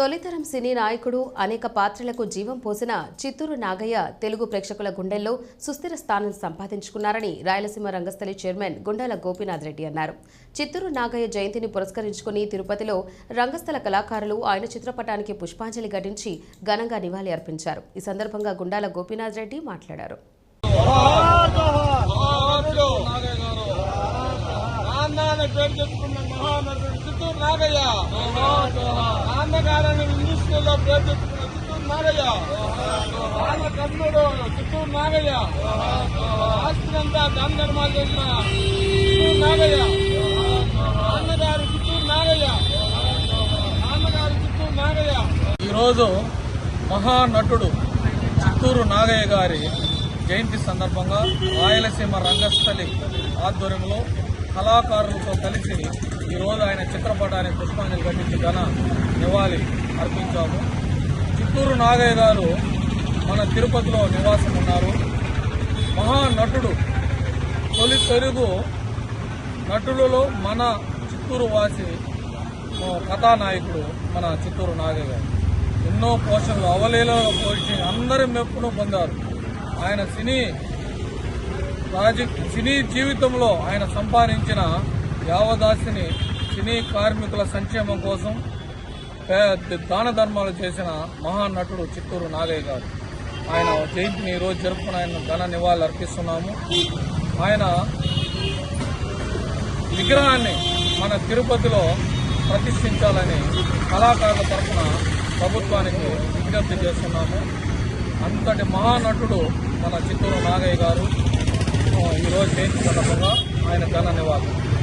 తొలితరం సినీ నాయకుడు అనేక పాత్రలకు జీవం పోసిన చిత్తూరు నాగయ్య తెలుగు ప్రేక్షకుల గుండెల్లో సుస్థిర స్థానం సంపాదించుకున్నారని రాయలసీమ రంగస్థలి చైర్మన్ గుండాల గోపీనాథ్ రెడ్డి అన్నారు. చిత్తూరు నాగయ్య జయంతిని పురస్కరించుకుని తిరుపతిలో రంగస్థల కళాకారులు ఆయన చిత్రపటానికి పుష్పాంజలి ఘటించి ఘనంగా నివాళి అర్పించారు. ఈ సందర్భంగా గుండాల గోపీనాథ్ రెడ్డి మాట్లాడారు. చిత్తూరు నాగయ్య. నాన్నగారని ఇంగ్లీష్ స్కూల్లో పేరు చిత్తూరు నాగయ్య. నాన్న కర్ణుడు చిత్తూరు నాగయ్య. ఆస్తినంతా దాన ధర్మాలు చేసిన చిత్తూరు నాగయ్య. నాన్నగారు చిత్తూరు నాగయ్య. నాన్నగారు చిత్తూరు నాగయ్య. ఈరోజు మహానటుడు చిత్తూరు నాగయ్య గారి జయంతి సందర్భంగా రాయలసీమ రంగస్థలి ఆధ్వర్యంలో కళాకారులతో కలిసి ఈరోజు ఆయన చిత్రపటానికి పుష్పాంజలి ఘటించి ఘన నివాళి అర్పించాము. చిత్తూరు నాగయ్య గారు మన తిరుపతిలో నివాసం ఉన్నారు. మహానటుడు తొలి తెలుగు నటులలో మన చిత్తూరు వాసి కథానాయకుడు మన చిత్తూరు నాగయ్య గారు. ఎన్నో పోషణలు అవలీలలో పోషి అందరి మెప్పును పొందారు. ఆయన సినీ రాజ సినీ జీవితంలో ఆయన సంపాదించిన యావదాసిని సినీ కార్మికుల సంక్షేమం కోసం దాన ధర్మాలు చేసిన మహానటుడు చిత్తూరు నాగయ్య గారు. ఆయన జయంతిని ఈరోజు జరుపుకుని ఆయన ఘన నివాళులు అర్పిస్తున్నాము. ఆయన విగ్రహాన్ని మన తిరుపతిలో ప్రతిష్ఠించాలని కళాకారుల తరఫున ప్రభుత్వానికి విజ్ఞప్తి చేస్తున్నాము. అంతటి మహానటుడు మన చిత్తూరు నాగయ్య గారు. ఈరోజు జయంతి సందర్భంగా ఆయన ఘన నివాళులు.